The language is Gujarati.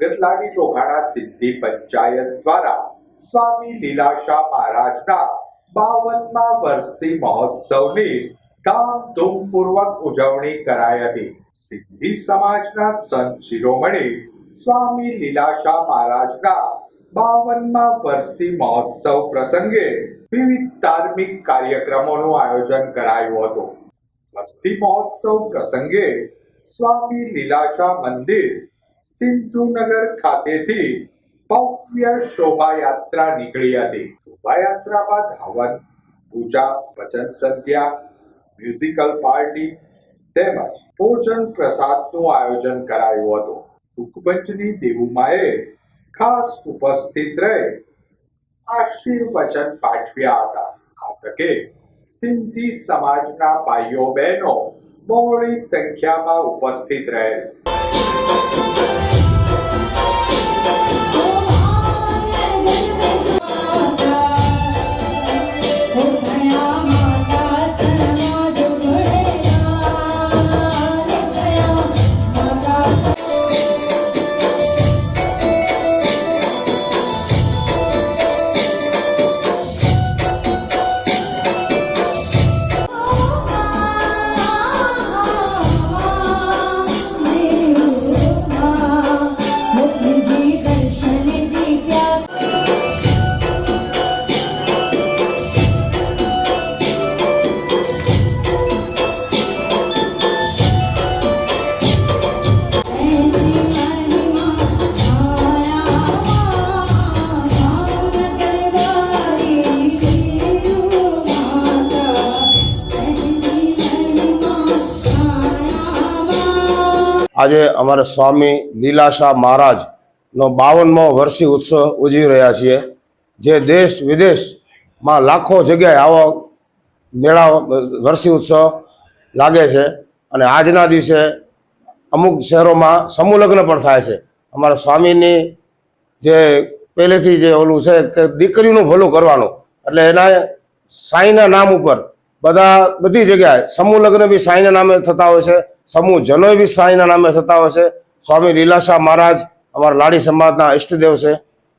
નગરલાડી લોહાણા સિદ્ધિ પંચાયત દ્વારા સ્વામી લીલાશા મહારાજના બાવનમાં વર્ષી મહોત્સવની ધામધૂમપૂર્વક ઉજવણી કરાઈ હતી. સિદ્ધિ સમાજના સંત શિરોમણી સ્વામી લીલાશા મહારાજના બાવનમાં વર્ષી મહોત્સવ પ્રસંગે વિવિધ ધાર્મિક કાર્યક્રમોનું આયોજન કરાયું હતું. વર્ષી મહોત્સવ પ્રસંગે સ્વામી લીલાશા મંદિર સિંધુનગર ખાતેથી ભવ્ય શોભાયાત્રા નીકળી હતી. શોભાયાત્રા બાદ હવન, પૂજા વચન સંધ્યા, મ્યુઝિકલ પાર્ટી તેમજ ભોજન પ્રસાદનું આયોજન કરાયું હતું. ટૂંકબંચની દેવુમાએ ખાસ ઉપસ્થિત રહી આશીર્વચન પાઠવ્યા હતા. આ તકે સિંધી સમાજના ભાઈઓ બહેનો બહોળી સંખ્યામાં ઉપસ્થિત રહેલ. આજે અમારે સ્વામી લીલાશા મહારાજનો બાવનમો વર્ષી ઉત્સવ ઉજવી રહ્યા છીએ. જે દેશ વિદેશમાં લાખો જગ્યાએ આવો મેળા વર્ષી ઉત્સવ લાગે છે. અને આજના દિવસે અમુક શહેરોમાં સમૂહ લગ્ન પણ થાય છે. અમારા સ્વામીની જે પહેલેથી જે ઓલું છે કે દીકરીનું ભલું કરવાનું, એટલે એના સાંઈના નામ ઉપર બધા બધી જગ્યાએ સમૂહ લગ્ન બી સાંઈના નામે થતા હોય છે. સમૂહ જનોયવી સાંઈના નામે થતા હોય છે. સ્વામી લીલાશા મહારાજ, અમારા લાડી સમાજના ઈષ્ટદેવ છે.